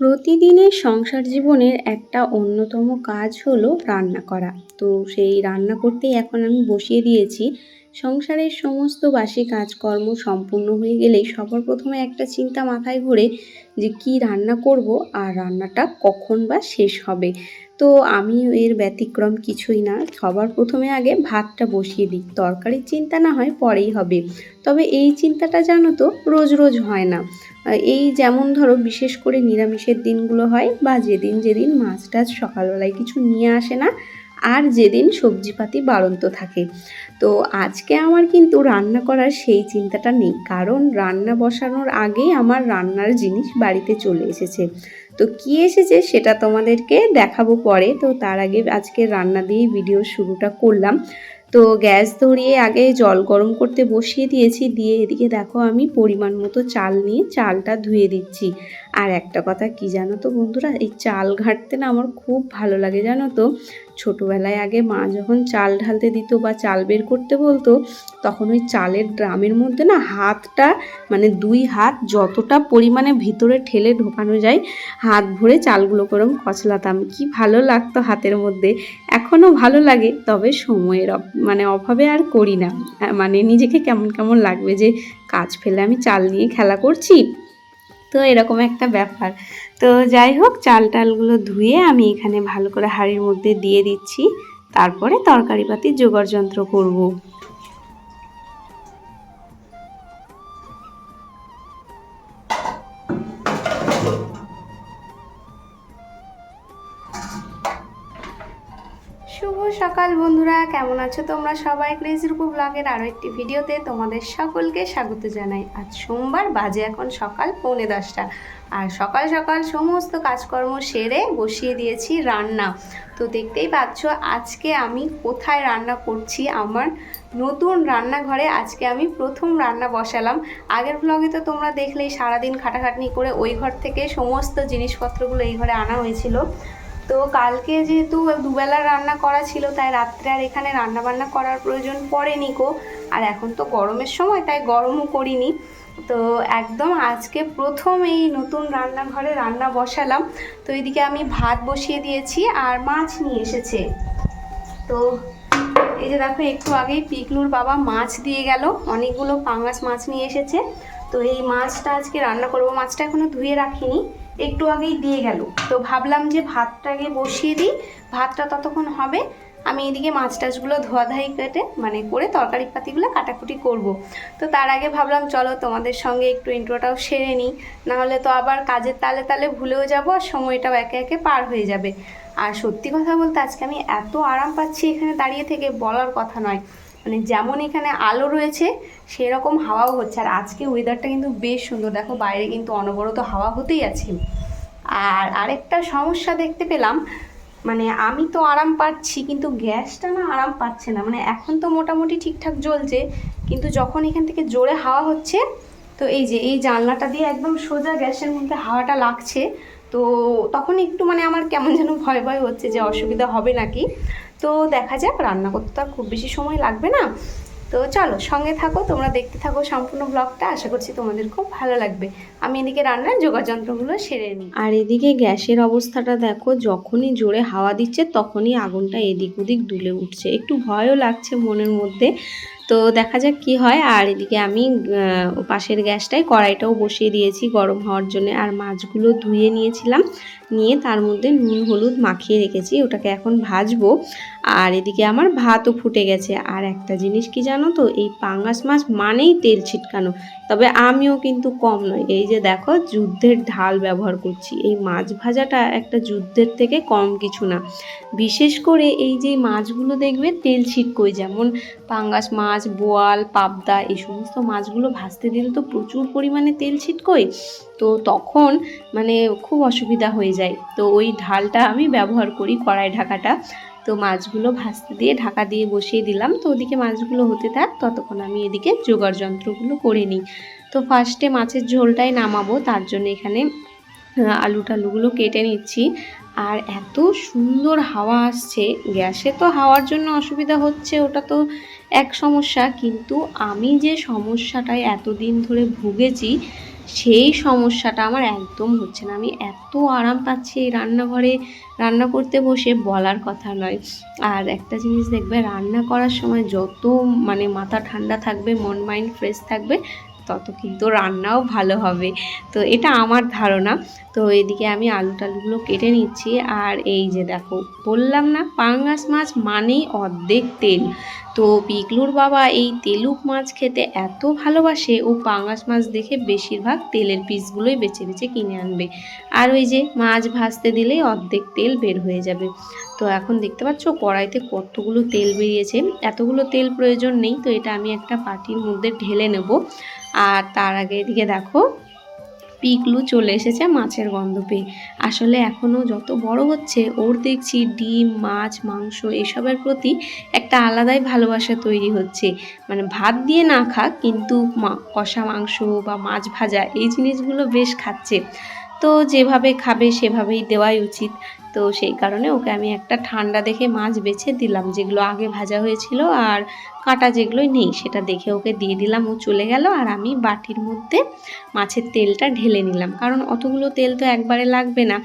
প্রতিদিনের সংসার জীবনের একটা অন্যতম কাজ হলো রান্না করা। তো সেই রান্না করতেই এখন আমি বসিয়ে দিয়েছি। সংসারের সমস্ত বাসি কাজকর্ম সম্পূর্ণ হয়ে গেলেই সবার প্রথমে একটা চিন্তা মাথায় ঘুরে যে কি রান্না করব আর রান্নাটা কখন বা শেষ হবে। তো আমি এর ব্যতিক্রম কিছুই না। সবার প্রথমে আগে ভাতটা বসিয়ে দিই। তরকারির চিন্তা না হয় পরেই হবে। তবে এই চিন্তাটা জানো তো রোজ রোজ হয় না। এই যেমন ধরো বিশেষ করে নিরামিষের দিনগুলো হয় বা যেদিন যেদিন মাছ টাছ সকালবেলায় কিছু নিয়ে আসে না, আর যেদিন সবজিপাতি বাড়ন্ত থাকে। তো আজকে আমার কিন্তু রান্না করার সেই চিন্তাটা নেই। কারণ রান্না বসানোর আগেই আমার রান্নার জিনিস বাড়িতে চলে এসেছে। তো কি এসেছে সেটা তোমাদেরকে দেখাবো পরে। তো তার আগে আজকে রান্না দিয়ে ভিডিও শুরুটা করলাম। তো গ্যাস ধরিয়ে আগে জল গরম করতে বসিয়ে দিয়েছি। দিয়ে এদিকে দেখো আমি পরিমাণ মতো চাল নিয়ে চালটা ধুয়ে দিচ্ছি। আর একটা কথা কি জানো তো বন্ধুরা, এই চাল ঘাঁটতে না আমার খুব ভালো লাগে, জানো তো? ছোটোবেলায় আগে মা যখন চাল ঢালতে দিত বা চাল বের করতে বলতো, তখন ওই চালের ড্রামের মধ্যে না হাতটা মানে দুই হাত যতটা পরিমাণে ভিতরে ঠেলে ঢোকানো যায়, হাত ভরে চালগুলো করম কচলাতাম। কি ভালো লাগতো হাতের মধ্যে। এখনও ভালো লাগে, তবে সময়ের মানে অভাবে আর করি না। মানে নিজেকে কেমন কেমন লাগবে যে কাজ ফেলে আমি চাল নিয়ে খেলা করছি? তো এরকম একটা ব্যাপার। তো যাই হোক, চাল টালগুলো ধুয়ে আমি এখানে ভালো করে হাড়ির মধ্যে দিয়ে দিচ্ছি। তারপরে তরকারি পাতি জোগাড় যন্ত্র করব। কেমন আছো তোমরা সবাই? ক্রেজি রূপ ব্লগের আরও একটি ভিডিওতে তোমাদের সকলকে স্বাগত জানাই। আজ সোমবার বাজে এখন সকাল পৌনে দশটা। আর সকাল সকাল সমস্ত কাজকর্ম সেরে বসিয়ে দিয়েছি রান্না। তো দেখতেই পাচ্ছ, আজকে আমি কোথায় রান্না করছি? আমার নতুন রান্নাঘরে আজকে আমি প্রথম রান্না বসালাম। আগের ব্লগে তো তোমরা দেখলেই সারাদিন খাটাখাটনি করে ওই ঘর থেকে সমস্ত জিনিসপত্রগুলো এই ঘরে আনা হয়েছিল। তো কালকে যেহেতু দুবেলা রান্না করা ছিল, তাই রাত্রে আর এখানে রান্না বান্না করার প্রয়োজন পড়েনি কো আর এখন তো গরমের সময়, তাই গরমও করিনি। তো একদম আজকে প্রথম এই নতুন রান্নাঘরে রান্না বসালাম। তো এইদিকে আমি ভাত বসিয়ে দিয়েছি আর মাছ নিয়ে এসেছে। তো এই যে দেখো, একটু আগেই পিকলুর বাবা মাছ দিয়ে গেল। অনেকগুলো পাঙ্গাস মাছ নিয়ে এসেছে। তো এই মাছটা আজকে রান্না করব। মাছটা এখনও ধুয়ে রাখিনি। একটু আগেই দিয়ে গেল। তো ভাবলাম যে ভাতটা আগে বসিয়ে দিই, ভাতটা ততক্ষণ হবে। আমি এদিকে মাছ টাছগুলো ধোয়াধাই কেটে মানে করে তরকারি পাতিগুলো কাটাকুটি করব। তো তার আগে ভাবলাম, চলো তোমাদের সঙ্গে একটু ইন্ট্রোটাও সেরে নিই। নাহলে তো আবার কাজের তালে তালে ভুলেও যাব আর সময়টাও একে একে পার হয়ে যাবে। আর সত্যি কথা বলতে আজকে আমি এত আরাম পাচ্ছি এখানে দাঁড়িয়ে থেকে বলার কথা নয়। মানে যেমন এখানে আলো রয়েছে, সেরকম হাওয়াও হচ্ছে। আর আজকে ওয়েদারটা কিন্তু বেশ সুন্দর। দেখো, বাইরে কিন্তু অনবরত হাওয়া হতেই আছে। আর আরেকটা সমস্যা দেখতে পেলাম মানে আমি তো আরাম পাচ্ছি, কিন্তু গ্যাসটা না আরাম পাচ্ছে না। মানে এখন তো মোটামুটি ঠিকঠাক জ্বলছে, কিন্তু যখন এখান থেকে জোরে হাওয়া হচ্ছে, তো এই যে, এই জানলাটা দিয়ে একদম সোজা গ্যাসের মধ্যে হাওয়াটা লাগছে, তো তখন একটু মানে আমার কেমন যেন ভয় ভয় হচ্ছে যে অসুবিধা হবে নাকি। তো দেখা যাক, রান্না করতে তো আর খুব বেশি সময় লাগবে না। তো চলো, সঙ্গে থাকো, তোমরা দেখতে থাকো সম্পূর্ণ ব্লগটা আশা করছি তোমাদের খুব ভালো লাগবে। আমি এদিকে রান্নার যোগাযন্ত্রগুলো সেরে নিই। আর এদিকে গ্যাসের অবস্থাটা দেখো, যখনই জোরে হাওয়া দিচ্ছে, তখনই আগুনটা এদিক ওদিক দুলে উঠছে। একটু ভয়ও লাগছে মনের মধ্যে। তো দেখা যাক কি হয়। আর এদিকে আমি পাশের গ্যাসটায় কড়াইটাও বসিয়ে দিয়েছি গরম হওয়ার জন্য। আর মাছগুলো ধুয়ে নিয়েছিলাম। নিয়ে তার মধ্যে নুন, হলুদ মাখিয়ে রেখেছি। ওটাকে এখন ভাজবো। আর এদিকে আমার ভাতও ফুটে গেছে। আর একটা জিনিস কি জানো তো, এই পাঙ্গাস মাছ মানেই তেল ছিটকানো। তবে আমিও কিন্তু কম নয় এই যে দেখো, যুদ্ধের ঢাল ব্যবহার করছি। এই মাছ ভাজাটা একটা যুদ্ধের থেকে কম কিছু না। বিশেষ করে এই যে মাছগুলো দেখবে, তেল ছিটকোয়। যেমন পাঙ্গাস মাছ, বোয়াল, পাবদা, এই সমস্ত মাছগুলো ভাজতে দিলে তো প্রচুর পরিমাণে তেল ছিটকোয়। তো তখন মানে খুব অসুবিধা হয়ে যায়। তো ওই ঢালটা আমি ব্যবহার করি কড়াই ঢাকাটা। তো মাছগুলো ভাজতে দিয়ে ঢাকা দিয়ে বসিয়ে দিলাম। তো ওদিকে মাছগুলো হতে থাক, ততক্ষণ আমি এদিকে জোগাড় যন্ত্রগুলো করে নিই। তো ফার্স্টে মাছের ঝোলটাই নামাবো, তার জন্য এখানে আলু টালুগুলো কেটে নিচ্ছি। আর এত সুন্দর হাওয়া আসছে, গ্যাসে তো হাওয়ার জন্য অসুবিধা হচ্ছে, ওটা তো এক সমস্যা। কিন্তু আমি যে সমস্যাটায় এতদিন ধরে ভুগেছি সেই সমস্যাটা আমার একদম হচ্ছে না। আমি এত আরাম পাচ্ছি এই রান্নাঘরে। রান্না করতে বসে বলার কথা নয়। আর একটা জিনিস দেখবে, রান্না করার সময় যত মানে মাথা ঠান্ডা থাকবে, মন, মাইন্ড ফ্রেশ থাকবে তত কিন্তু রান্নাও ভালো হবে। তো এটা আমার ধারণা। তো এদিকে আমি আলু টালুগুলো কেটে নিচ্ছি। আর এই যে দেখো, বললাম না, পাঙ্গাস মাছ মানেই অর্ধেক তেল। তো পিকলুর বাবা এই তেলুক মাছ খেতে এত ভালোবাসে, ও পাঙ্গাস মাছ দেখে বেশিরভাগ তেলের পিসগুলোই বেছে বেছে কিনে আনবে। আর ওই যে মাছ ভাজতে দিলেই অর্ধেক তেল বের হয়ে যাবে। তো এখন দেখতে পাচ্ছ, কড়াইতে কতগুলো তেল বেরিয়েছে। এতগুলো তেল প্রয়োজন নেই, তো এটা আমি একটা পাটির মধ্যে ঢেলে নেব। আর তার আগে এদিকে দেখো, পিকলু চলে এসেছে মাছের গন্ধ পেয়ে আসলে এখনও যত বড় হচ্ছে, ওর দেখছি ডিম, মাছ, মাংস এসবের প্রতি একটা আলাদাই ভালোবাসা তৈরি হচ্ছে। মানে ভাত দিয়ে না খাক, কিন্তু কষা মাংস বা মাছ ভাজা এই জিনিসগুলো বেশ খাচ্ছে। তো যেভাবে খাবে সেভাবেই দেওয়াই উচিত। তো সেই কারণে ওকে আমি একটা ঠান্ডা দেখে মাছ বেছে দিলাম, যেগুলো আগে ভাজা হয়েছিল আর কাঁটা যেগুলো নেই, সেটা দেখে ওকে দিয়ে দিলাম, ও চলে গেল আর আমি বাটির মধ্যে মাছের তেলটা ঢেলে নিলাম। কারণ অতগুলো তেল তো একবারে লাগবে না।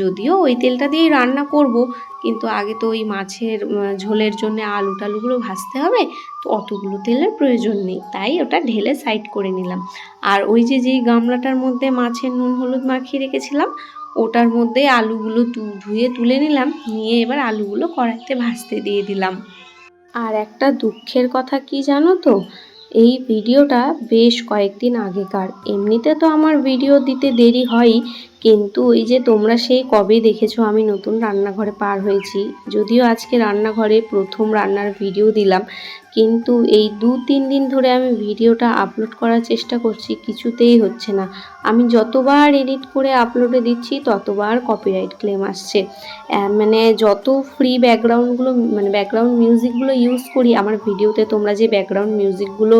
যদিও ওই তেলটা দিয়েই রান্না করব, কিন্তু আগে তো ওই মাছের ঝোলের জন্য আলু টালুগুলো ভাজতে হবে, তো অতগুলো তেলের প্রয়োজন নেই, তাই ওটা ঢেলে সাইড করে নিলাম। আর ওই যে যেই গামলাটার মধ্যে মাছের নুন, হলুদ মাখিয়ে রেখেছিলাম ওটার মধ্যে আলুগুলো ধুয়ে তুলে নিলাম। নিয়ে এবার আলুগুলো কড়াইতে ভাজতে দিয়ে দিলাম। আর একটা দুঃখের কথা কি জানো তো? এই ভিডিওটা বেশ কয়েকদিন আগেকার। এমনিতে তো আমার ভিডিও দিতে দেরি হয়ই। কিন্তু ওই যে তোমরা সেই কবে দেখেছ আমি নতুন রান্নাঘরে পার হয়েছি। যদিও আজকে রান্নাঘরে প্রথম রান্নার ভিডিও দিলাম, কিন্তু এই দু তিন দিন ধরে আমি ভিডিওটা আপলোড করার চেষ্টা করছি, কিছুতেই হচ্ছে না। আমি যতবার এডিট করে আপলোডে দিচ্ছি, ততবার কপিরাইট ক্লেম আসছে। মানে যত ফ্রি ব্যাকগ্রাউন্ডগুলো মানে ব্যাকগ্রাউন্ড মিউজিকগুলো ইউজ করি, আমার ভিডিওতে তোমরা যে ব্যাকগ্রাউন্ড মিউজিকগুলো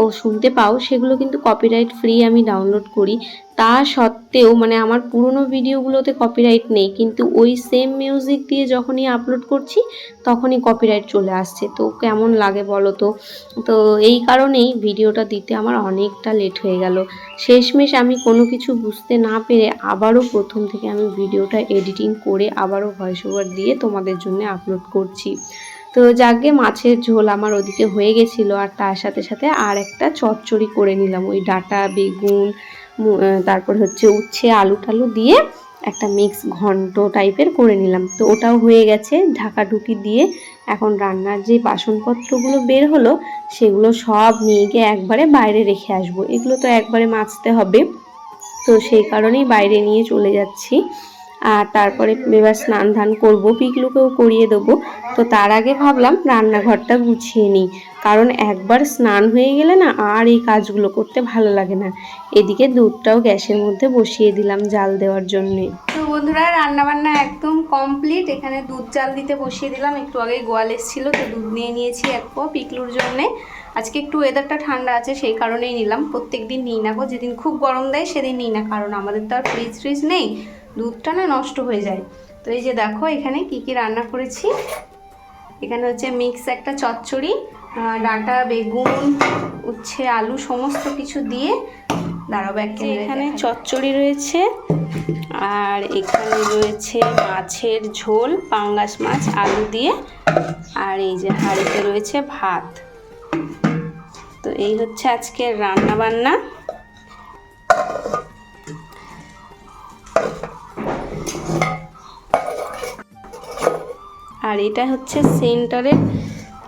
ও শুনতে পাও, সেগুলো কিন্তু কপিরাইট ফ্রি আমি ডাউনলোড করি। তা সত্ত্বেও মানে আমার পুরনো ভিডিওগুলোতে কপিরাইট নেই, কিন্তু ওই সেম মিউজিক দিয়ে যখনই আপলোড করছি, তখনই কপিরাইট চলে আসছে। তো কেমন লাগে বলো তো? তো এই কারণেই ভিডিওটা দিতে আমার অনেকটা লেট হয়ে গেল। শেষমেশ আমি কোনো কিছু বুঝতে না পেরে আবারও প্রথম থেকে আমি ভিডিওটা এডিটিং করে আবারও ভয়েস ওভার দিয়ে তোমাদের জন্য আপলোড করছি। তো যাকে মাছের ঝোল আমার ওদিকে হয়ে গেছিল, আর তার সাথে সাথে আর একটা চচ্চড়ি করে নিলাম, ওই ডাটা, বেগুন তারপর হচ্ছে উচ্ছে আলু টালু দিয়ে একটা মিক্স ঘন্ট টাইপের করে নিলাম। তো ওটাও হয়ে গেছে, ঢাকা ঢুকি দিয়ে এখন রান্নার যে বাসনপত্রগুলো বের হলো, সেগুলো সব নিয়ে গিয়ে একবারে বাইরে রেখে আসব। এগুলো তো একবারে মাছতে হবে। তো সেই কারণেই বাইরে নিয়ে চলে যাচ্ছি। আর তারপরে এবার স্নান ধান করব, পিকলুকেও করিয়ে দেবো। তো তার আগে ভাবলাম রান্নাঘরটা গুছিয়ে নিই। কারণ একবার স্নান হয়ে গেলে না আর এই কাজগুলো করতে ভালো লাগে না। এদিকে দুধটাও গ্যাসের মধ্যে বসিয়ে দিলাম জাল দেওয়ার জন্যে। তো বন্ধুরা রান্না বান্না একদম কমপ্লিট। এখানে দুধ জাল দিতে বসিয়ে দিলাম। একটু আগে গোয়াল এসেছিল, তো দুধ নিয়ে নিয়েছি এক পো পিকলুর জন্যে। আজকে একটু ওয়েদারটা ঠান্ডা আছে, সেই কারণেই নিলাম। প্রত্যেক দিন নিই না গো। যেদিন খুব গরম দেয়, সেদিন নিই না। কারণ আমাদের তো আর ফ্রিজ ফ্রিজ নেই। দুধটা না নষ্ট হয়ে যায়। তো এই যে দেখো এখানে কি কি রান্না করেছি? এখানে হচ্ছে মিক্স একটা চচ্চড়ি ডাঁটা বেগুন উচ্ছে আলু সমস্ত কিছু দিয়ে দাঁড়াবো এক এখানে চচ্চড়ি রয়েছে আর এখানে রয়েছে মাছের ঝোল পাঙ্গাস মাছ আলু দিয়ে আর এই যে হাঁড়িতে রয়েছে ভাত। তো এই হচ্ছে আজকের রান্না বান্না আর এটা হচ্ছে সেন্টারের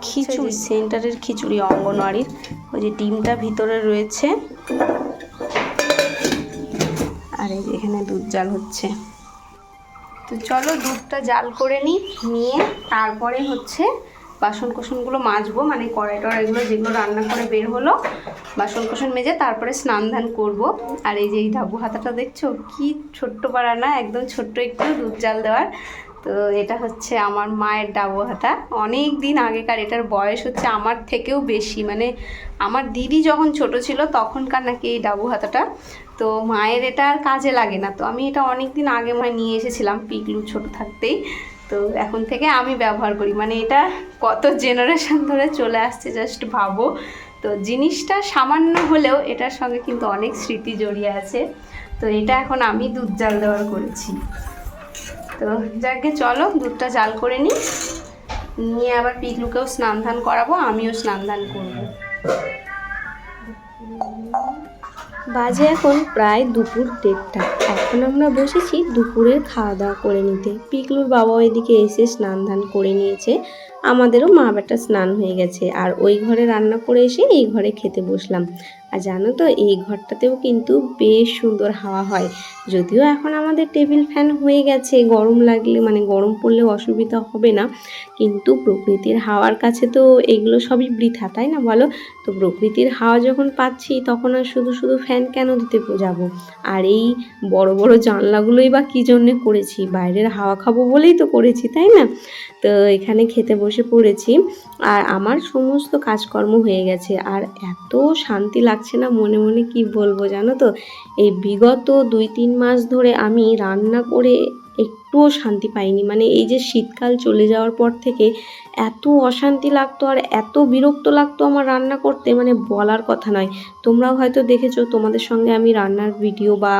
খিচুড়ি সেন্টারের খিচুড়ি অঙ্গনওয়াড়ির। ওই যে ডিমটা ভিতরে রয়েছে। আর এই যে এখানে দুধ জাল হচ্ছে। তো চলো দুধটা জাল করে নিই নিয়ে তারপরে হচ্ছে বাসন কোসনগুলো মাজবো। মানে কড়াই টড়াইগুলো যেগুলো রান্না করে বের হলো বাসন কোসন মেজে তারপরে স্নান ধান করব। আর এই যে এই ডাবু হাতাটা দেখছ? কি ছোট্ট পাড়া না? একদম ছোট্ট একটু দুধ জাল দেওয়ার তো এটা হচ্ছে আমার মায়ের ডাবু হাতা। অনেক দিন আগেকার এটার বয়স হচ্ছে আমার থেকেও বেশি। মানে আমার দিদি যখন ছোট ছিল তখনকার নাকি এই ডাবু হাতাটা। তো মায়ের এটা আর কাজে লাগে না। তো আমি এটা অনেক দিন আগে মায় নিয়ে এসেছিলাম পিকলু ছোট থাকতেই। তো এখন থেকে আমি ব্যবহার করি। মানে এটা কত জেনারেশন ধরে চলে আসছে জাস্ট ভাবো। তো জিনিসটা সামান্য হলেও এটার সঙ্গে কিন্তু অনেক স্মৃতি জড়িয়ে আছে। তো এটা এখন আমি দুধ জাল দেওয়ার করেছি। তো যাকে চলো, দুধটা জাল করে নিই। নিয়ে আবার পিকলুকেও স্নান ধান করাবো, আমিও স্নান ধান করব। বাজে এখন প্রায় দুপুর দেড়টা। এখন আমরা বসেছি দুপুরের খাওয়া দাওয়া করে নিতে। পিকলুর বাবা এদিকে এসে স্নান ধান করে নিয়েছে। আমাদেরও মা বেটা স্নান হয়ে গেছে। আর ওই ঘরে রান্না করে এসে এই ঘরে খেতে বসলাম। আর জানো তো, এই ঘরটাতেও কিন্তু বেশ সুন্দর হাওয়া হয়। যদিও এখন আমাদের টেবিল ফ্যান হয়ে গেছে, গরম লাগলে মানে গরম পড়লে অসুবিধা হবে না। কিন্তু প্রকৃতির হাওয়ার কাছে তো এগুলো সবই বৃথা, তাই না বলো? তো প্রকৃতির হাওয়া যখন পাচ্ছি, তখন আর শুধু শুধু ফ্যান কেন দিতে যাব? আর এই বড় বড় জানলাগুলোই বা কী জন্যে করেছি? বাইরের হাওয়া খাব বলেই তো করেছি, তাই না? তো এখানে খেতে বসে পড়েছি। আর আমার সমস্ত কাজকর্ম হয়ে গেছে। আর এত শান্তি লাগছে না মনে মনে কি বলব জানো তো? এই বিগত দুই তিন মাস ধরে আমি রান্না করে একটুও শান্তি পাইনি। মানে এই যে শীতকাল চলে যাওয়ার পর থেকে এত অশান্তি লাগতো আর এত বিরক্ত লাগতো আমার রান্না করতে মানে বলার কথা নয়। তোমরাও হয়তো দেখেছ, তোমাদের সঙ্গে আমি রান্নার ভিডিও বা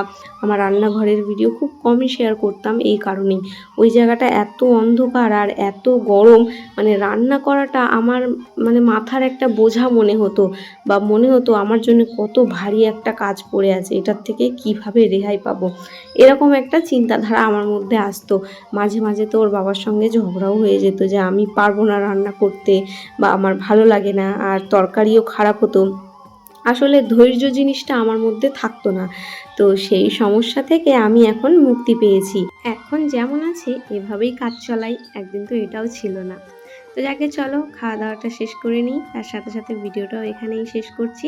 আমার রান্নাঘরের ভিডিও খুব কমই শেয়ার করতাম এই কারণেই। ওই জায়গাটা এত অন্ধকার আর এত গরম মানে রান্না করাটা আমার মানে মাথার একটা বোঝা মনে হতো বা মনে হতো আমার জন্য কত ভারী একটা কাজ পড়ে আছে, এটার থেকে কীভাবে রেহাই পাবো? এরকম একটা চিন্তাধারা আমার মধ্যে আসতো। মাঝে মাঝে তো ওর বাবার সঙ্গে ঝগড়াও হয়ে যেত যে আমি পারব না রান্না করতে বা আমার ভালো লাগে না আর তরকারিও খারাপ হতো। আসলে ধৈর্য জিনিসটা আমার মধ্যে থাকতো না। তো সেই সমস্যা থেকে আমি এখন মুক্তি পেয়েছি। এখন যেমন আছে, এভাবেই কাজ চলাই, একদিন তো এটাও ছিল না। তো যাকে চলো খাওয়া দাওয়াটা শেষ করে নিই। তার সাথে সাথে ভিডিওটাও এখানেই শেষ করছি।